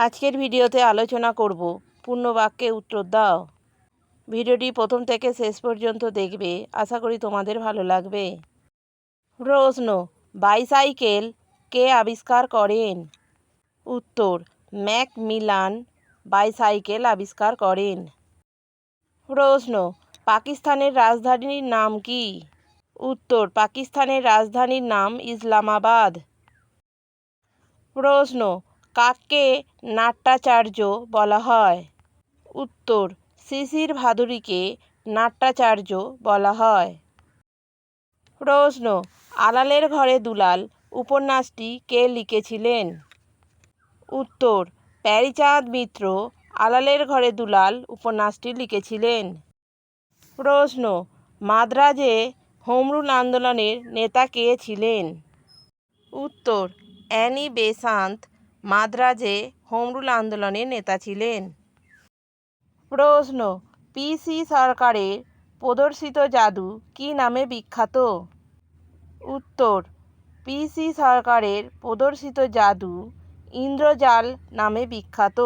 আজকের ভিডিওতে আলোচনা করব পূর্ণ বাক্যে উত্তর দাও। ভিডিওটি প্রথম থেকে শেষ পর্যন্ত দেখবে, আশা করি তোমাদের ভালো লাগবে। প্রশ্ন, বাইসাইকেল কে আবিষ্কার করেন? উত্তর ম্যাক মিলান বাইসাইকেল আবিষ্কার করেন। প্রশ্ন, পাকিস্তানের রাজধানীর নাম কি? উত্তর, পাকিস্তানের রাজধানীর নাম ইসলামাবাদ। প্রশ্ন কাকে নাট্যাচার্য বলা হয়। উত্তর, শিশির ভাদুরীকে নাট্যাচার্য বলা হয়। প্রশ্ন, আলালের ঘরে দুলাল উপন্যাসটি কে লিখেছিলেন? উত্তর, প্যারিচাঁদ মিত্র আলালের ঘরে দুলাল উপন্যাসটি লিখেছিলেন। প্রশ্ন, মাদ্রাজে হোমরুল আন্দোলনের নেতা কে ছিলেন? উত্তর, অ্যানি বেসান্ত মাদ্রাজে হোমরুল আন্দোলনের নেতা ছিলেন। প্রশ্ন পিসি সরকারের প্রদর্শিত জাদু কি নামে বিখ্যাত? উত্তর পিসি সরকারের প্রদর্শিত জাদু ইন্দ্রজাল নামে বিখ্যাত।